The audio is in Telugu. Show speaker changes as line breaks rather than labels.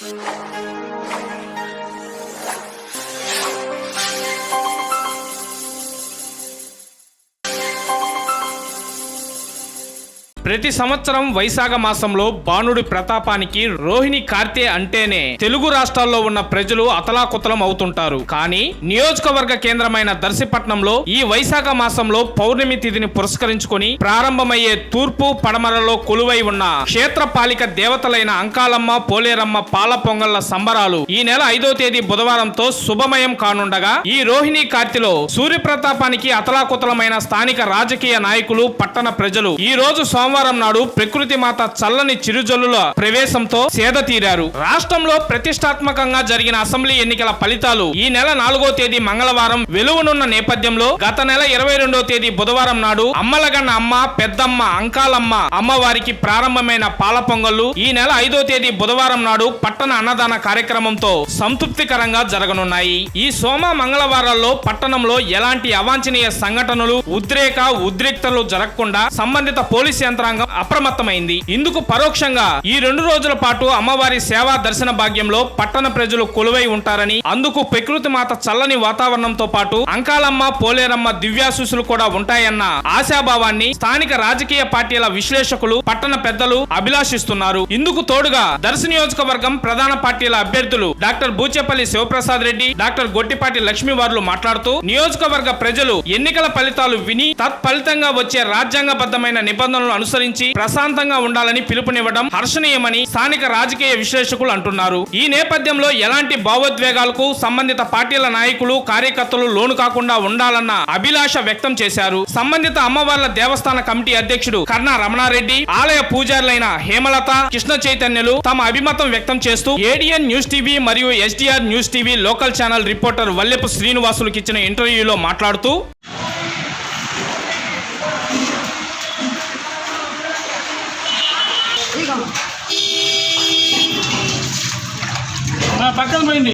うん。ప్రతి సంవత్సరం వైశాఖ మాసంలో బాణుడి ప్రతాపానికి రోహిణి కార్తె అంటేనే తెలుగు రాష్ట్రాల్లో ఉన్న ప్రజలు అతలాకుతలం అవుతుంటారు. కానీ నియోజకవర్గ కేంద్రమైన దర్శిపట్నంలో ఈ వైశాఖ మాసంలో పౌర్ణమి తిథిని పురస్కరించుకొని ప్రారంభమయ్యే తూర్పు పడమరలో కొలువై ఉన్న క్షేత్రపాలిక దేవతలైన అంకాలమ్మ పోలేరమ్మ పాల పొంగళ్ళ సంబరాలు ఈ నెల ఐదో తేదీ బుధవారంతో శుభమయం కానుండగా ఈ రోహిణి కార్తెలో సూర్యప్రతాపానికి అతలాకుతలమైన స్థానిక రాజకీయ నాయకులు పట్టణ ప్రజలు ఈ రోజు సోమవారం నాడు ప్రకృతి మాత చల్లని చిరుజల్లుల ప్రవేశంతో సేద తీరారు. రాష్ట్రంలో ప్రతిష్టాత్మకంగా జరిగిన అసెంబ్లీ ఎన్నికల ఫలితాలు ఈ నెల నాలుగో తేదీ మంగళవారం వెలువనున్న నేపథ్యంలో గత నెల ఇరవై రెండో తేదీ బుధవారం నాడు అమ్మలగన్న అమ్మ పెద్దమ్మ అంకాలమ్మ అమ్మవారికి ప్రారంభమైన పాల పొంగళ్ళు ఈ నెల ఐదో తేదీ బుధవారం నాడు పట్టణ అన్నదాన కార్యక్రమంతో సంతృప్తికరంగా జరగనున్నాయి. ఈ సోమ మంగళవారాల్లో పట్టణంలో ఎలాంటి అవాంఛనీయ సంఘటనలు ఉద్రేక ఉద్రిక్తలు జరగకుండా సంబంధిత పోలీస్ యంత్రాంగం అప్రమత్తమైంది. ఇందుకు పరోక్షంగా ఈ రెండు రోజుల పాటు అమ్మవారి సేవా దర్శన భాగ్యంలో పట్టణ ప్రజలు కొలువై ఉంటారని అందుకు ప్రకృతి మాత చల్లని వాతావరణంతో పాటు అంకాలమ్మ పోలేరమ్మ దివ్యాశుసులు కూడా ఉంటాయన్న ఆశాభావాన్ని స్థానిక రాజకీయ పార్టీల విశ్లేషకులు పట్టణ పెద్దలు అభిలాషిస్తున్నారు. ఇందుకు తోడుగా దర్శ నియోజకవర్గం ప్రధాన పార్టీల అభ్యర్థులు డాక్టర్ బూచేపల్లి శివప్రసాద్ రెడ్డి డాక్టర్ గొట్టిపాటి లక్ష్మి వారులు మాట్లాడుతూ నియోజకవర్గ ప్రజలు ఎన్నికల ఫలితాలు విని తత్ఫలితంగా వచ్చే రాజ్యాంగబద్ధమైన నిబంధనలు అనుసరించి ప్రశాంతంగా ఉండాలని పిలుపునివ్వడం హర్షణీయమని స్థానిక రాజకీయ విశ్లేషకులు అంటున్నారు. ఈ నేపథ్యంలో ఎలాంటి భావోద్వేగాలకు సంబంధిత పార్టీల నాయకులు కార్యకర్తలు లోను కాకుండా ఉండాలన్న అభిలాష వ్యక్తం చేశారు. సంబంధిత అమ్మవార్ల దేవస్థాన కమిటీ అధ్యక్షుడు కర్ణా రమణారెడ్డి ఆలయ పూజారులైన హేమలత కృష్ణ చైతన్యులు తమ అభిమతం వ్యక్తం చేస్తూ ఏడిఎన్ న్యూస్ టీవీ మరియు SDR news TV local channel reporter Vallepu శ్రీనివాసులకు ఇచ్చిన ఇంటర్వ్యూలో మాట్లాడుతూ
పక్కన పోయింది.